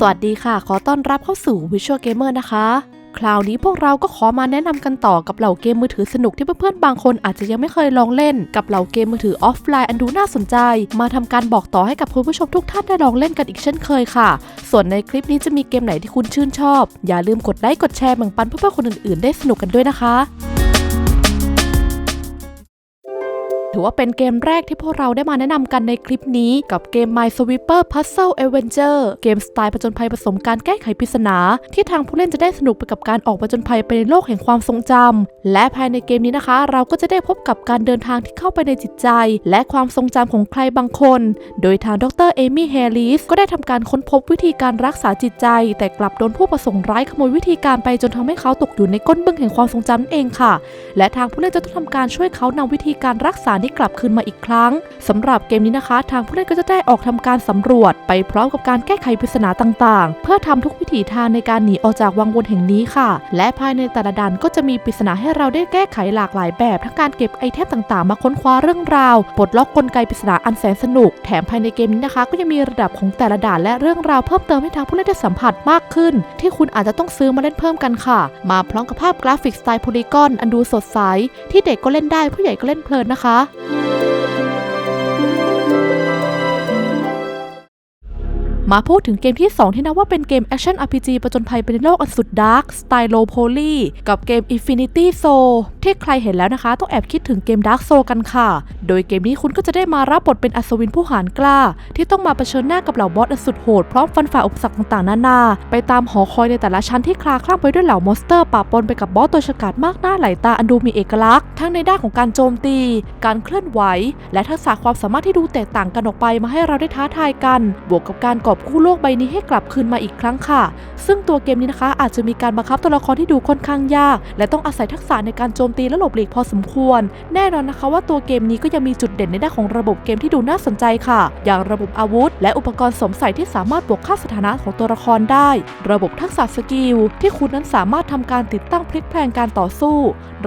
สวัสดีค่ะ ขอต้อนรับเข้าสู่ Visual Gamer นะคะ คราวนี้พวกเราก็ขอมาแนะนำกันต่อกับเหล่าเกมมือถือสนุกที่เพื่อนๆ บางคนอาจจะยังไม่เคยลองเล่น กับเหล่าเกมมือถือออฟไลน์อันดูน่าสนใจ มาทำการบอกต่อให้กับคุณผู้ชมทุกท่านได้ลองเล่นกันอีกเช่นเคยค่ะ ส่วนในคลิปนี้จะมีเกมไหนที่คุณชื่นชอบ อย่าลืมกดไลค์กดแชร์แบ่งปันเพื่อนๆคนอื่นๆ ได้สนุกกันด้วยนะคะ ถือว่าเป็นเกมแรกที่พวกเราได้มาแนะนำกันในคลิปนี้กับเกม My Sweeper Puzzle Adventure เกมสไตล์ผจญภัยผสมการแก้ไขปริศนา ที่ทางผู้เล่นจะได้สนุกไปกับการออกผจญภัยไปในโลกแห่งความทรงจำและภายในเกมนี้นะคะ เราก็จะได้พบกับการเดินทางที่เข้าไปในจิตใจ และความทรงจำของใครบางคน โดยทางดรเอมี่แฮร์ริสก็ได้ทำการค้นพบวิธีการรักษาจิตใจ แต่กลับโดนผู้ประสงค์ร้ายขโมยวิธีการไปจนทำให้เขาตกอยู่ในก้นบึ้งแห่งความทรงจำนั่นเองค่ะ และทางผู้เล่นจะต้องทำการช่วยเขานำวิธีการรักษานี้กลับคืนมาอีกครั้งสำหรับเกมนี้นะคะ ทางผู้เล่นก็จะได้ออกทำการสำรวจ ไปพร้อมกับการแก้ไขปริศนาต่างๆ เพื่อทำทุกวิถีทางในการหนีออกจากวังวนแห่งนี้ค่ะ และภายในแต่ละด่านก็จะมีปริศนาให้เราได้แก้ไขหลากหลายแบบทั้งการเก็บไอเทมต่างๆ มาค้นคว้าเรื่องราวปลดล็อกกลไกปริศนาอันแสนสนุก แถมภายในเกมนี้นะคะ ก็ยังมีระดับของแต่ละด่านและเรื่องราวเพิ่มเติมให้ทางผู้เล่นได้สัมผัสมากขึ้น ที่คุณอาจจะต้องซื้อมาเล่นเพิ่มกันค่ะ มาพร้อมกับภาพกราฟิกสไตล์โพลีกอนอันดูสดใสที่เด็กก็เล่นได้ผู้ใหญ่ก็เล่นเพลินนะคะ Bye. มาพูดถึงเกมที่ 2 ที่นับว่าเป็นเกมแอคชั่น RPG ประจนภัยไปในโลกอันสุดดาร์กสไตล์โลโพลีกับเกม Infinity Soul ที่ใครเห็นแล้วนะคะ ต้องแอบคิดถึงเกม Dark Soul กันค่ะ โดยเกมนี้คุณก็จะได้มารับบทเป็นอัศวินผู้หารกล้า ที่ต้องมาเผชิญหน้ากับเหล่าบอสอันสุดโหดพร้อมฟันฝ่าอุปสรรคต่างๆนานา ไปตามหอคอยในแต่ละชั้นที่คลาคล่ำไปด้วยเหล่ามอนสเตอร์ปะปนไปกับบอสตัวฉกาจมากหน้าหลายตาอันดูมีเอกลักษณ์ทั้งในด้านของการโจมตี การเคลื่อนไหว และทักษะความสามารถที่ดูแตกต่างกันออกไปมาให้เราได้ท้าทายกัน บวกกับการกอบกู้โลกใบนี้ให้กลับคืนมาอีกครั้งค่ะ ซึ่งตัวเกมนี้นะคะ อาจจะมีการบังคับตัวละครที่ดูค่อนข้างยาก และต้องอาศัยทักษะในการโจมตีและหลบหลีกพอสมควร แน่นอนนะคะว่าตัวเกมนี้ก็ยังมีจุดเด่นในด้านของระบบเกมที่ดูน่าสนใจค่ะ อย่างระบบอาวุธ และอุปกรณ์สวมใส่ที่สามารถบวกค่าสถานะของตัวละครได้ ระบบทักษะสกิลที่คุณนั้นสามารถทำการติดตั้งพลิกแพลงการต่อสู้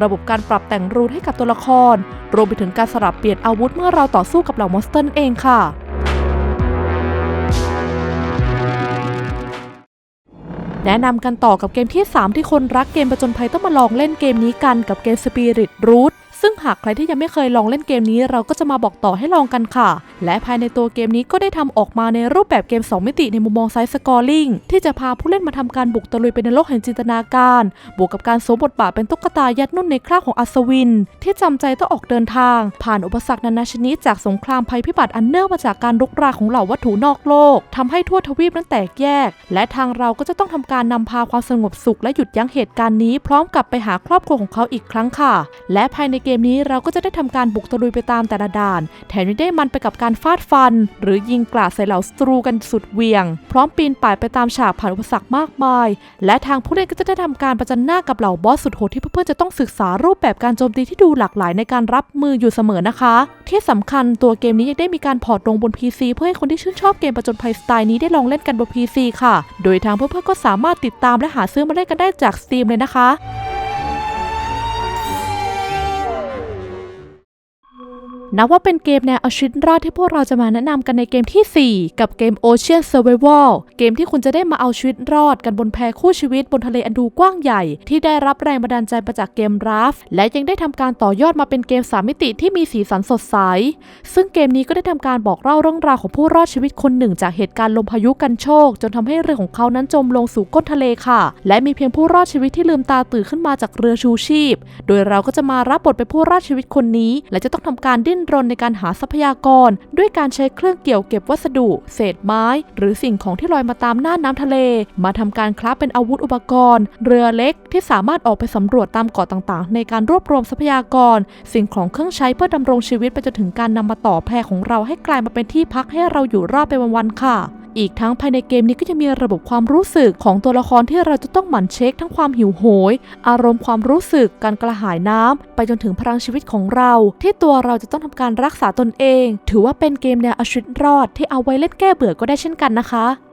ระบบการปรับแต่งรูนให้กับตัวละคร รวมไปถึงการสลับเปลี่ยนอาวุธเมื่อเราต่อสู้กับเหล่ามอนสเตอร์เองค่ะ แนะนำกันต่อกับเกมที่ 3 ที่คนรักเกมประจนภัยต้องมาลองเล่นเกมนี้กันกับเกม Spirit Root ซึ่งหากใครที่ยังไม่เคยลองเล่นเกมนี้เราก็จะมาบอกต่อให้ลองกันค่ะ และภายในตัวเกมนี้ก็ได้ทำออกมาในรูปแบบเกม 2 มิติในมุมมองไซส์สกอร์ลิงที่จะพาผู้เล่นมาทำการบุกตะลุยไปในโลกแห่งจินตนาการ บวกกับการสวมบทบาทเป็นตุ๊กตายัดนุ่นในคราบของอัศวิน ที่จำใจต้องออกเดินทาง ผ่านอุปสรรคนานาชนิดจากสงครามภัยพิบัติอันเนื่องมาจากการรุกราของเหล่าวัตถุนอกโลกทำให้ทั่วทวีปนั้นแตกแยก และทางเราก็จะต้องทำการนำพาความสงบสุขและหยุดยั้งเหตุการณ์นี้พร้อมกับไปหาครอบครัวของเขาอีกครั้งค่ะ และภายในเกเกมนี้เราก็จะได้ทำการบุกตะลุยไปตามแต่ละด่าน แถมยังได้มันไปกับการฟาดฟัน หรือยิงกราดใส่เหล่าศัตรูกันสุดเหวียง พร้อมปีนป่ายไปตามฉากผ่านอุปสรรคมากมาย และทางผู้เล่นก็จะได้ทำการประจันหน้ากับเหล่าบอสสุดโหดที่เพื่อนๆจะต้องศึกษารูปแบบการโจมตีที่ดูหลากหลายในการรับมืออยู่เสมอนะคะ ที่สำคัญตัวเกมนี้ยังได้มีการพอร์ตลงบน PC เพื่อให้คนที่ชื่นชอบเกมประจนภัยสไตล์นี้ได้ลองเล่นกันบน PC ค่ะ โดยทางเพื่อนๆก็สามารถติดตามและหาซื้อมาเล่นกันได้จาก Steam เลยนะคะ นับว่าเป็นเกมแนวเอาชีวิตรอดที่พวกเราจะมาแนะนำกันในเกมทีสี่ 4 กับเกม Ocean Survival เกมที่คุณจะได้มาเอาชีวิตรอดกันบนแพคู่ชีวิตบนทะเลอันดูกว้างใหญ่ ที่ได้รับแรงบันดาลใจมาจากเกม Raft และยังได้ทำการต่อยอดมาเป็นเกม3มิติที่มีสีสันสดใส ซึ่งเกมนี้ก็ได้ทำการบอกเล่าเรื่องราวของผู้รอดชีวิตคนหนึ่ง จากเหตุการณ์ลมพายุกันโชค จนทำให้เรือของเขานั้นจมลงสู่ก้นทะเลค่ะ และมีเพียงผู้รอดชีวิตที่ลืมตาตื่นขึ้นมาจากเรือชูชีพ โดยเราก็จะมารับบทเป็นผู้รอดชีวิตคนนี้ และจะต้องทำการดิ้นรนในการหาทรัพยากร ด้วยการใช้เครื่องเกี่ยวเก็บวัสดุ เศษไม้ หรือสิ่งของที่ลอยมาตามหน้าน้ำทะเล มาทำการคราฟเป็นอาวุธอุปกรณ์ เรือเล็กที่สามารถออกไปสำรวจตามเกาะต่างๆ ในการรวบรวมทรัพยากร สิ่งของเครื่องใช้เพื่อดำรงชีวิตไปจนถึงการนำมาต่อแพรของเราให้กลายมาเป็นที่พักให้เราอยู่รอดไปวันๆค่ะ อีกทั้งภายในเกมนี้ก็จะมีระบบความรู้สึกของตัวละครที่เราจะต้องหมั่นเช็คทั้งความหิวโหย อารมณ์ความรู้สึก การกระหายน้ำไปจนถึงพลังชีวิตของเรา ที่ตัวเราจะต้องทำการรักษาตนเอง ถือว่าเป็นเกมแนวเอาชีวิตรอดที่เอาไว้เล่นแก้เบื่อก็ได้เช่นกันนะคะ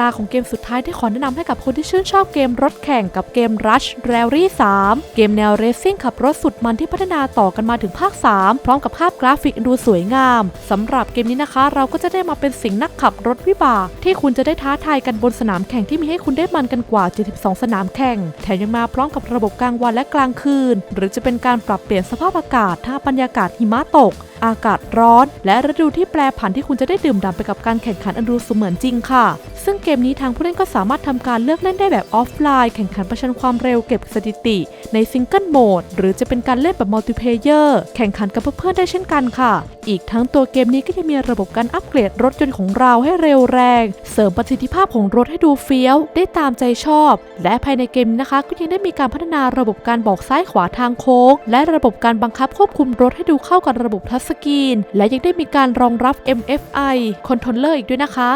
ตตาของเกมสุดท้ายที่ขอแนะนำให้กับคนที่ชื่นชอบเกมรถแข่งกับเกม Rush Rally 3 เกมแนวเรซิ่งขับรถสุดมันที่พัฒนาต่อกันมาถึงภาค 3 พร้อมกับภาพกราฟิกดูสวยงามสำหรับเกมนี้นะคะ เราก็จะได้มาเป็นสิงห์นักขับรถวิบากที่คุณจะได้ท้าทายกันบนสนามแข่งที่มีให้คุณได้มันกันกว่า 72 สนามแข่ง แถมยังมาพร้อมกับระบบกลางวันและกลางคืน หรือจะเป็นการปรับเปลี่ยนสภาพอากาศถ้าบรรยากาศหิมะตก อากาศร้อน และฤดูที่แปรผันที่คุณจะได้ดื่มด่ำไปกับการแข่งขันอันดูเสมือนจริงค่ะ ซึ่งเกมนี้ทางผู้เล่นก็สามารถทำการเลือกเล่นได้แบบออฟไลน์ แข่งขันประชันความเร็วเก็บสถิติ ในซิงเกิลโหมดหรือจะเป็นการเล่นแบบมัลติเพเยอร์แข่งขันกับเพื่อนๆได้เช่นกันค่ะ อีกทั้งตัวเกมนี้ก็ยังมีระบบการอัปเกรดรถยนต์ของเราให้เร็วแรง เสริมประสิทธิภาพของรถให้ดูเฟี้ยว ได้ตามใจชอบ และภายในเกมนะคะ ก็ยังได้มีการพัฒนาระบบการบอกซ้ายขวาทางโค้ง และระบบการบังคับควบคุมรถให้ดูเข้ากับระบบทัชสกรีน และยังได้มีการรองรับ MFI คอนโทรลเลอร์อีกด้วยนะคะ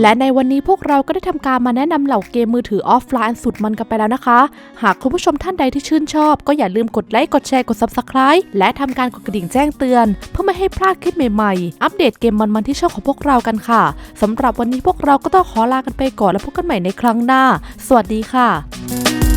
และในวันนี้พวกเราก็ได้ทำการมาแนะนำเหล่าเกมมือถือออฟไลน์สุดมันกันไปแล้วนะคะ หากคุณผู้ชมท่านใดที่ชื่นชอบ ก็อย่าลืมกดไลค์ กดแชร์ กด Subscribe และทำการกดกระดิ่งแจ้งเตือน เพื่อไม่ให้พลาดคลิปใหม่ๆ อัปเดตเกมมันๆที่ช่องของพวกเรากันค่ะสำหรับวันนี้พวกเราก็ต้องขอลากันไปก่อนแล้วพบกันใหม่ในครั้งหน้า สวัสดีค่ะ